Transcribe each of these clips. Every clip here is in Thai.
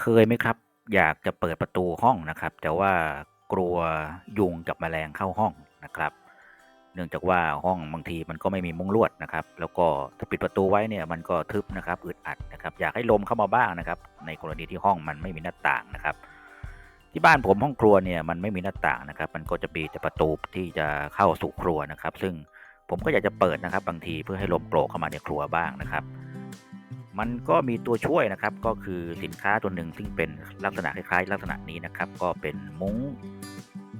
เคยไหมครับ อยากจะเปิดประตูห้องนะครับ แต่ว่ากลัวยุงกับแมลงเข้าห้องนะครับ เนื่องจากว่าห้องบางทีมันก็ไม่มีมุ้งลวดนะครับ แล้วก็ถ้าปิดประตูไว้เนี่ยมันก็ทึบนะครับอึดอัดนะครับ อยากให้ลมเข้ามาบ้างนะครับ ในกรณีที่ห้องมันไม่มีหน้าต่างนะครับ ที่บ้านผมห้องครัวเนี่ยมันไม่มีหน้าต่างนะครับ มันก็จะมีแต่ประตูที่จะเข้าสู่ครัวนะครับ ซึ่งผมก็อยากจะเปิดนะครับ บางทีเพื่อให้ลมโกรกเข้ามาในครัวบ้างนะครับ มันก็มีตัวช่วยนะครับ ก็คือสินค้าตัวหนึ่งซึ่งเป็นลักษณะคล้ายๆ ลักษณะนี้นะครับ ก็เป็นมุ้ง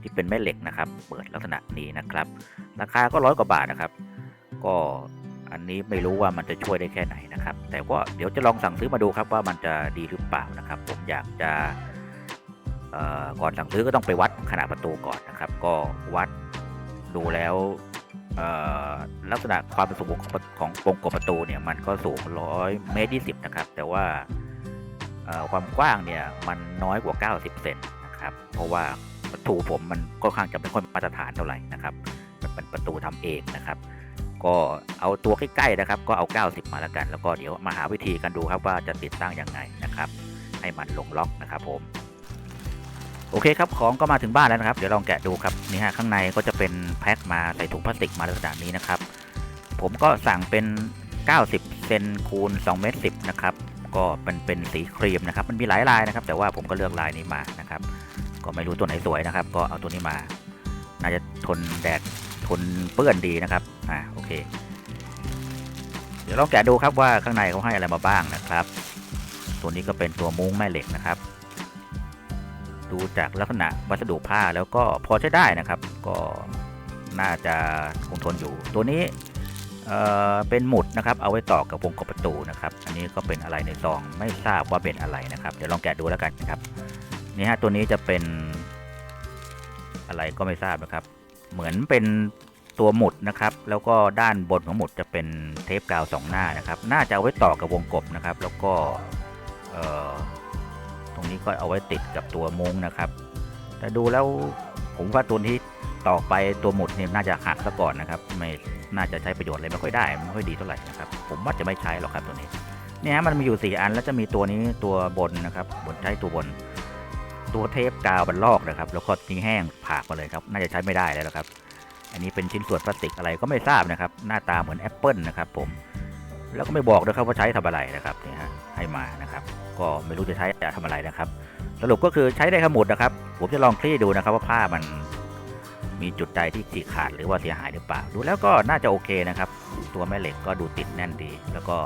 ที่เป็นแม่เหล็กนะครับ เปิดลักษณะนี้นะครับ ราคาก็ร้อยกว่าบาทนะครับ ก็อันนี้ไม่รู้ว่ามันจะช่วยได้แค่ไหนนะครับ แต่ก็เดี๋ยวจะลองสั่งซื้อมาดูครับว่ามันจะดีหรือเปล่านะครับ ผมอยากจะก่อนสั่งซื้อก็ต้องไปวัดขนาดประตูก่อนนะครับ ก็วัดดูแล้ว ลักษณะความเป็นสูงของของวงกบประตูเนี่ยมันก็สูงร้อยเมตรยี่สิบนะครับ แต่ว่าความกว้างเนี่ยมันน้อยกว่า 90 เซนนะครับเพราะว่าประตูผมมันก็ค่อนข้างจะไม่ค่อยมาตรฐานเท่าไหร่นะครับมันเป็นประตูทำเองนะครับ ก็เอาตัวใกล้ๆนะครับ ก็เอา 90 มาแล้วกัน แล้วก็เดี๋ยวมาหาวิธีกันดูครับว่าจะติดตั้งยังไงนะครับ ให้มันลงล็อกนะครับผม โอเคครับของก็มาถึงบ้านแล้วนะครับ เดี๋ยวลองแกะดูครับนี่ฮะข้างในก็จะเป็นแพ็คมาใส่ถุงพลาสติกมาลักษณะนี้นะครับ ผมก็สั่งเป็น 90 เซนคูณ2เมตร10นะครับก็เป็นเป็นสีครีมนะครับ มันมีหลายลายนะครับ แต่ว่าผมก็เลือกลายนี้มานะครับ ก็ไม่รู้ตัวไหนสวยนะครับ ก็เอาตัวนี้มา น่าจะทนแดดทนเปื้อนดีนะครับอ่าโอเค เดี๋ยวลองแกะดูครับว่าข้างในเขาให้อะไรมาบ้างนะครับ ตัวนี้ก็เป็นตัวมุ้งแม่เหล็กนะครับ ดูจากลักษณะวัสดุผ้าแล้วก็พอใช้ได้นะครับ ก็น่าจะคงทนอยู่ ตัวนี้เเป็นหมุดนะครับ เอาไว้ต่อกับวงกบประตูนะครับ อันนี้ก็เป็นอะไรในซองไม่ทราบว่าเป็นอะไรนะครับ เดี๋ยวลองแกะดูแล้วกันนะครับ นี่ฮะตัวนี้จะเป็นอะไรก็ไม่ทราบนะครับ เหมือนเป็นตัวหมุดนะครับ แล้วก็ด้านบนของหมุดจะเป็นเทปกาวสองหน้านะครับ น่าจะเอาไว้ต่อกับวงกบนะครับ แล้วก็ รงนี้ก็เอาไว้ติดกับตัวมุ้งนะครับ แต่ดูแล้วผมว่าตัวที่ต่อไปตัวหมุดเนี่ยน่าจะหักซะก่อนนะครับไม่น่าจะใช้ประโยชน์อะไรไม่ค่อยได้ไม่ค่อยดีเท่าไหร่นะครับผมว่าจะไม่ใช้หรอกครับตัวนี้เนี่ยมันมีอยู่ 4 อันแล้วจะมีตัวนี้ตัวบนนะครับบนใช้ตัวบน ตัวเทปกาวบันลอกนะครับ แล้วก็ทิ้งแห้งผากมาเลยครับ น่าจะใช้ไม่ได้แล้วครับ อันนี้เป็นชิ้นส่วนพลาสติกอะไรก็ไม่ทราบนะครับ หน้าตาเหมือนแอปเปิลนะครับผม แล้วก็ไม่บอกด้วยครับว่าใช้ทำอะไรนะครับเนี่ยฮะให้มานะครับ ก็ไม่รู้จะใช้จะทำอะไรนะครับ สรุปก็คือใช้ได้ทั้งหมดนะครับ ผมจะลองคลี่ดูนะครับว่าผ้ามันมีจุดใดที่ฉีกขาดหรือว่าเสียหายหรือเปล่า ดูแล้วก็น่าจะโอเคนะครับ ตัวแม่เหล็กก็ดูติดแน่นดี แล้วก็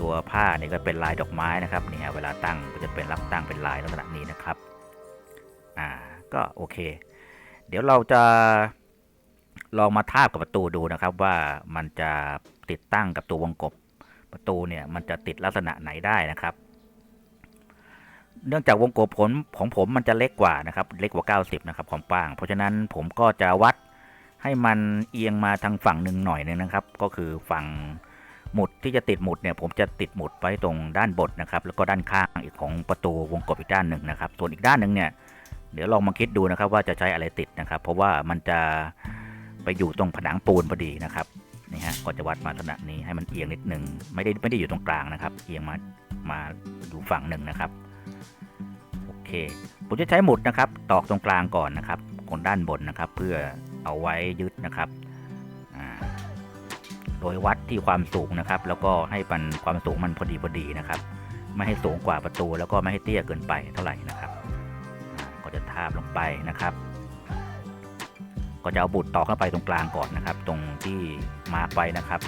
ตัวผ้านี่ก็เป็นลายดอกไม้นะครับนี่ฮะเวลาตั้งก็จะเป็นรับตั้งเป็นลายลักษณะนี้นะครับอ่าก็โอเค เดี๋ยวเราจะลองมาทาบกับประตูดูนะครับว่ามันจะติดตั้งกับตัววงกบ ประตูเนี่ยมันจะติดลักษณะไหนได้นะครับ เนื่องจากวงกบผลของผมมันจะเล็กกว่านะครับ เล็กกว่า 90 นะครับความกว้าง เพราะฉะนั้นผมก็จะวัดให้มันเอียงมาทางฝั่งหนึ่งหน่อยหนึงนะครับ ก็คือฝั่งหมุดที่จะติดหมุดเนี่ยผมจะติดหมุดไว้ตรงด้านบนนะครับ แล้วก็ด้านข้างอีกของประตูวงกบอีกด้านหนึ่งนะครับ ส่วนอีกด้านหนึ่งเนี่ยเดี๋ยวลองมาคิดดูนะครับว่าจะใช้อะไรติดนะครับ เพราะว่ามันจะไปอยู่ตรงผนังปูนพอดีนะครับ นี่ฮะก็จะวัดมาลักษณะนี้ให้มันเอียงนิดหนึ่งไม่ได้ไม่ได้อยู่ตรงกลางนะครับ เอียงมามาอยู่ฝั่งหนึ่งนะครับโอเคผมจะใช้หมุดนะครับ ตอกตรงกลางก่อนนะครับคนด้านบนนะครับ เพื่อเอาไว้ยึดนะครับโดยวัดที่ความสูงนะครับ แล้วก็ให้มันความสูงมันพอดีพอดีนะครับ ไม่ให้สูงกว่าประตู แล้วก็ไม่ให้เตี้ยเกินไปเท่าไหร่นะครับก็จะทาบลงไปนะครับ ก็จะเอาบุตรต่อเข้าไปตรงกลางก่อนนะครับ ตรงที่มาร์กไว้นะครับ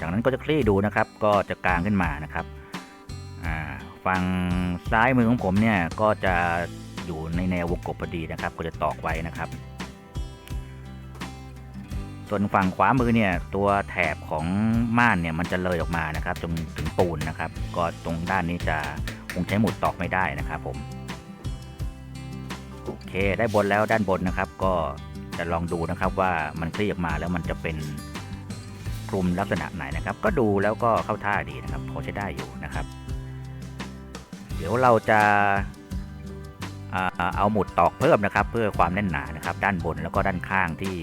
จากนั้นก็จะคลี่ดูนะครับ ก็จะกลางขึ้นมานะครับฝั่งซ้ายมือของผมเนี่ยก็จะอยู่ในแนววงกบพอดีนะครับ ก็จะตอกไว้นะครับ ส่วนฝั่งขวามือเนี่ยตัวแถบของม่านเนี่ยมันจะเลยออกมานะครับจนถึงปูนนะครับ ก็ตรงด้านนี้จะคงใช้หมุดตอกไม่ได้นะครับผมโอเคได้บนแล้วด้านบนนะครับ ก็จะลองดูนะครับว่ามันคลี่ออกมาแล้วมันจะเป็นคลุมลักษณะไหนนะครับ ก็ดูแล้วก็เข้าท่าดีนะครับพอใช้ได้อยู่นะครับ เดี๋ยวเราจะเอาหมุดตอกเพิ่มนะครับ เพื่อความแน่นหนานะครับ ด้านบนแล้วก็ด้านข้างที่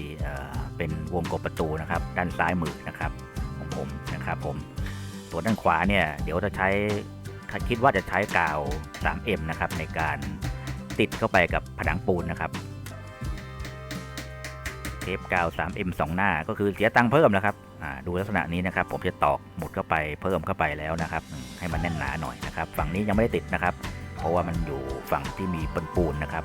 เป็นวงกบประตูนะครับ ด้านซ้ายมือนะครับ ของผมนะครับผมส่วนด้านขวาเนี่ยเดี๋ยวจะใช้คิดว่าจะใช้กาว 3M นะครับในการติดเข้าไปกับผนังปูนนะครับเทปกาว 3M 2 หน้าก็คือเสียตังค์เพิ่มนะครับดูลักษณะนี้นะครับ ผมจะตอกหมุดเข้าไปเพิ่มเข้าไปแล้วนะครับ ให้มันแน่นหนาหน่อยนะครับ ฝั่งนี้ยังไม่ได้ติดนะครับ เพราะว่ามันอยู่ฝั่งที่มีปนปูนนะครับ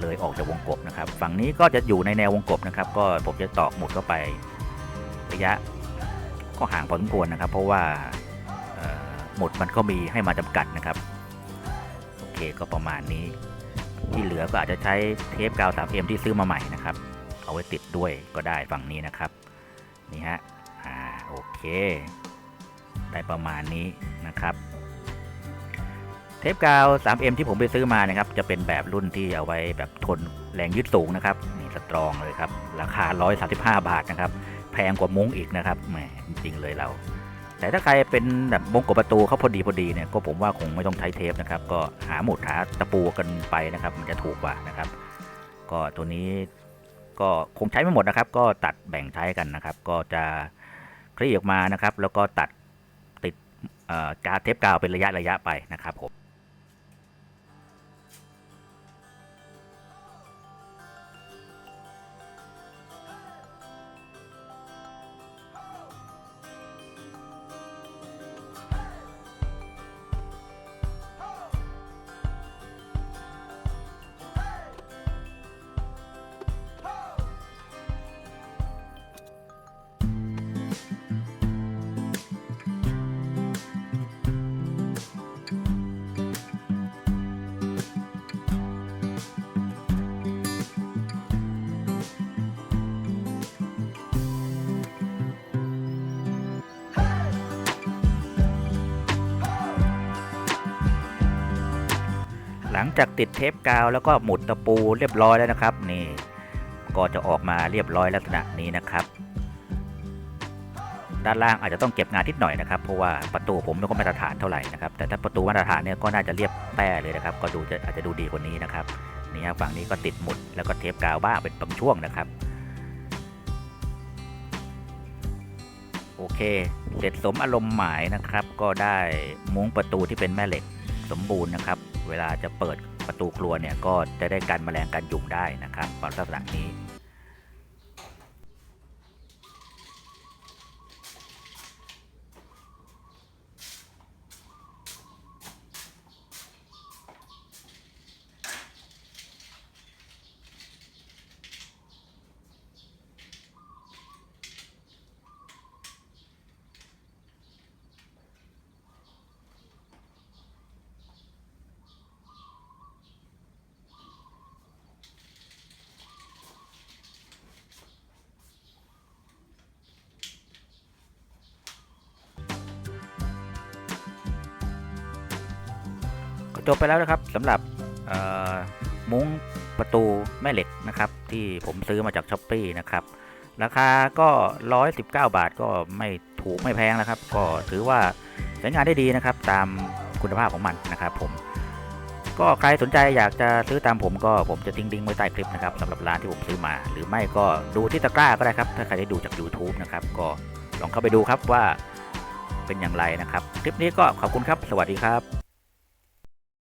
เลยออกจากวงกบนะครับ ฝั่งนี้ก็จะอยู่ในแนววงกบนะครับ ก็ผมจะตอกหมุดเข้าไประยะก็ห่างพอสมควรนะครับ เพราะว่าหมุดมันก็มีให้มาจำกัดนะครับ โอเคก็ประมาณนี้ ที่เหลือก็อาจจะใช้เทปกาว 3M ที่ซื้อมาใหม่นะครับ เอาไว้ติดด้วยก็ได้ฝั่งนี้นะครับ นี่ฮะ อ่า โอเค ได้ประมาณนี้นะครับ เทปกาว 3M ที่ผมไปซื้อมานะครับ จะเป็นแบบรุ่นที่เอาไว้แบบทนแรงยึดสูงนะครับนี่สตรองเลยครับ ราคา 135 บาทนะครับ แพงกว่ามุ้งอีกนะครับแหมจริง ๆ เลยเรา แต่ถ้าใครเป็นแบบมงกบประตูเขาพอดีพอดีเนี่ยก็ผมว่าคงไม่ต้องใช้เทปนะครับ ก็หาหมุดหาตะปูกันไปนะครับ มันจะถูกกว่านะครับ ก็ตัวนี้ก็คงใช้ไม่หมดนะครับ ก็ตัดแบ่งใช้กันนะครับ ก็จะคลี่ออกมานะครับ แล้วก็ตัดติดกาเทปกาวเป็นระยะระยะไปนะครับผม ลังจากติดเทปกาวแล้วก็หมุดตะปูเรียบร้อยแล้วนะครับ นี่ ก็จะออกมาเรียบร้อยลักษณะนี้นะครับด้านล่างอาจจะต้องเก็บงานนิดหน่อยนะครับ เพราะว่าประตูผมไม่ก็มาตรฐานเท่าไหร่นะครับ แต่ถ้าประตูมาตรฐานเนี่ยก็น่าจะเรียบแป้เลยนะครับ ก็ดูจะอาจจะดูดีกว่านี้นะครับ นี่ครับฝั่งนี้ก็ติดหมุดแล้วก็เทปกาวบ้างเป็นบางช่วงนะครับ โอเค เสร็จสมอารมณ์หมายนะครับ ก็ได้มุ้งประตูที่เป็นแม่เหล็กสมบูรณ์นะครับ เวลาจะเปิดประตูครัวเนี่ยก็จะได้กันแมลงกันยุงได้นะครับลักษณะนี้ จบไปแล้วนะครับสำหรับมุ้งประตูแม่เหล็กนะครับ ที่ผมซื้อมาจากช้อปปีนะครับราคาก็ 119 บาทก็ไม่ถูกไม่แพงนะครับ ก็ถือว่าใช้งานได้ดีนะครับ ตามคุณภาพของมันนะครับผมก็ใครสนใจอยากจะซื้อตามผมก็ผมจะทิ้งลิงก์ไว้ใต้คลิปนะครับสำหรับร้านที่ผมซื้อมา หรือไม่ก็ดูที่ตะกร้าก็ได้ครับ ถ้าใครได้ดูจาก YouTube นะครับ ก็ลองเข้าไปดูครับว่าเป็นอย่างไรนะครับ คลิปนี้ก็ขอบคุณครับ สวัสดีครับ